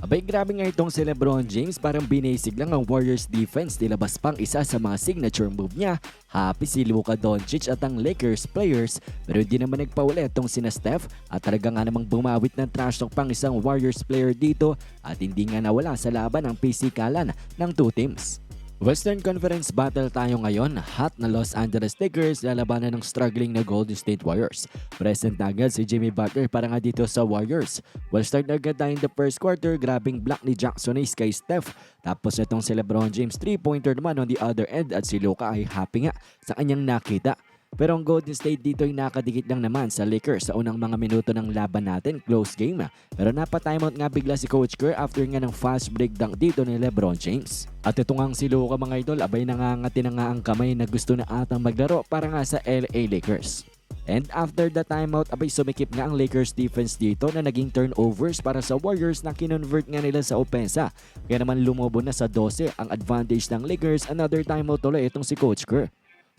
Abay grabe nga itong si Lebron James. Parang binasig lang ang Warriors defense. Nilabas pang isa sa mga signature move niya. Happy si Luka Doncic at ang Lakers players. Pero hindi naman nagpawala itong sina Steph. At talaga nga namang bumawit ng trash talk pang isang Warriors player dito. At hindi nga nawala sa laban ang pisikalan ng two teams. Western Conference Battle tayo ngayon. Hot na Los Angeles Lakers lalabanan ng struggling na Golden State Warriors. Present na agad si Jimmy Butler para nga dito sa Warriors. Well start na agad tayo in the first quarter. Grabbing block ni Jackson Hayes kay Steph. Tapos itong si Lebron James 3-pointer naman on the other end at si Luka ay happy nga sa kanyang nakita. Pero ang Golden State dito ay nakadikit lang naman sa Lakers sa unang mga minuto ng laban natin, close game. Pero napa-timeout nga bigla si Coach Kerr after nga ng fast break dunk dito ni Lebron James. At ito nga ang si Luka mga idol, abay nangangati na nga ang kamay na gusto na atang maglaro para nga sa LA Lakers. And after the timeout, abay sumikip nga ang Lakers defense dito na naging turnovers para sa Warriors na kinonvert nga nila sa opensa. Kaya naman lumobo na sa 12 ang advantage ng Lakers. Another timeout ulit itong si Coach Kerr.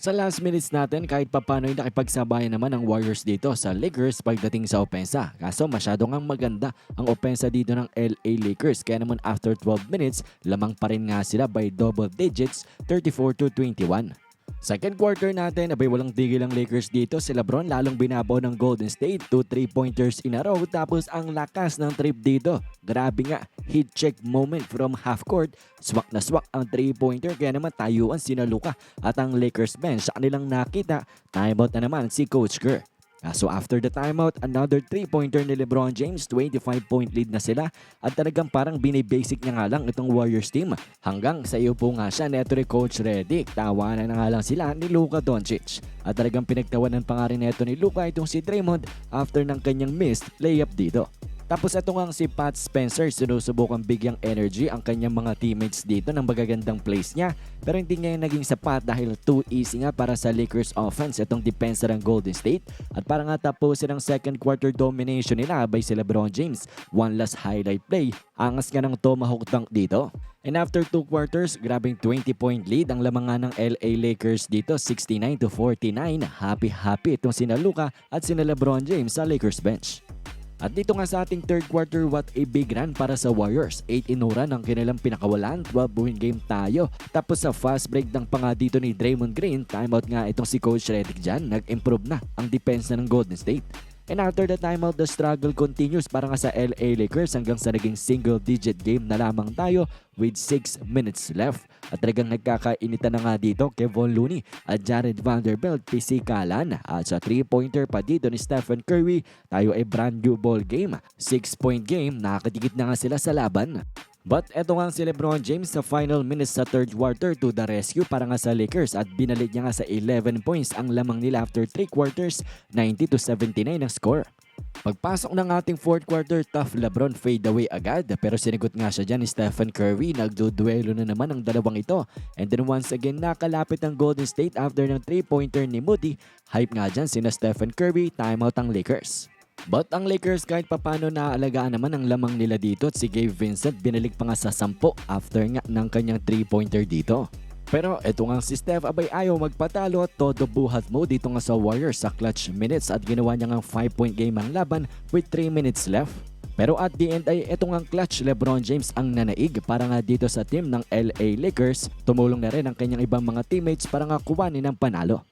Sa last minutes natin, kahit papano ay nakipagsabayan naman ang Warriors dito sa Lakers pagdating sa opensa. Kaso masyado ngang maganda ang opensa dito ng LA Lakers. Kaya naman after 12 minutes, lamang pa rin nga sila by double digits, 34 to 21. Second quarter natin, abay walang tigil ang Lakers dito. Si Lebron lalong binabaw ng Golden State. 2 3-pointers in a row. Tapos ang lakas ng trip dito. Grabe nga, hit check moment from half court. Swak na swak ang 3-pointer. Kaya naman tayuan si Luka at ang Lakers bench. Sa kanilang nakita, timeout na naman si Coach Kerr. Ah, So after the timeout, another 3-pointer ni Lebron James, 25-point lead na sila at talagang parang binibasic niya nga lang itong Warriors team. Hanggang sa iyo po nga siya neto Coach Redick, tawanan na nga lang sila ni Luka Doncic. At talagang pinagtawanan pa nga rin neto ni Luka itong si Draymond after ng kanyang missed layup dito. Tapos ito nga si Pat Spencer, sinusubukang bigyang energy ang kanyang mga teammates dito ng magagandang plays niya. Pero hindi nga yung naging sapat dahil too easy nga para sa Lakers offense itong depensa ng Golden State. At para nga tapusin ang second quarter domination nila by si Lebron James. One last highlight play, angas nga ng tomahawk dunk dito. And after two quarters, grabing 20-point lead ang lamang ng LA Lakers dito, 69 to 49. Happy-happy itong sina Luka at sina Lebron James sa Lakers bench. At dito nga sa ating third quarter, what a big run para sa Warriors. 8 inura ng kanilang pinakawalan, 12 win game tayo. Tapos sa fast break ng panga dito ni Draymond Green, timeout nga itong si Coach Redick dyan, nag-improve na ang depensa ng Golden State. And after the timeout, the struggle continues para nga sa LA Lakers hanggang sa naging single-digit game na lamang tayo with 6 minutes left. At talagang nagkakainitan na nga dito Kevon Looney at Jared Vanderbilt pisikalan. At sa 3-pointer pa dito ni Stephen Curry, tayo ay brand new ball game. 6-point game, nakakadikit na nga sila sa laban. But eto nga si Lebron James sa final minutes sa third quarter to the rescue para nga sa Lakers at binalik niya nga sa 11 points ang lamang nila after 3 quarters, 90 to 79 ang score. Pagpasok ng ating fourth quarter, tough Lebron fade away agad pero sinigot nga siya dyan ni Stephen Curry. Nagduduelo na naman ang dalawang ito. And then once again, nakalapit ang Golden State after ng 3-pointer ni Moody. Hype nga dyan sina Stephen Curry, timeout ang Lakers. But ang Lakers kahit papano naaalagaan naman ang lamang nila dito at si Gabe Vincent binalik pa nga sa 10 after nga ng kanyang 3-pointer dito. Pero eto nga si Steph abay ayaw magpatalo at todo buhat mo dito nga sa Warriors sa clutch minutes at ginawa niya ng 5 point game ang laban with 3 minutes left. Pero at the end ay eto nga clutch Lebron James ang nanaig para nga dito sa team ng LA Lakers. Tumulong na rin ang kanyang ibang mga teammates para nga kuwanin ang panalo.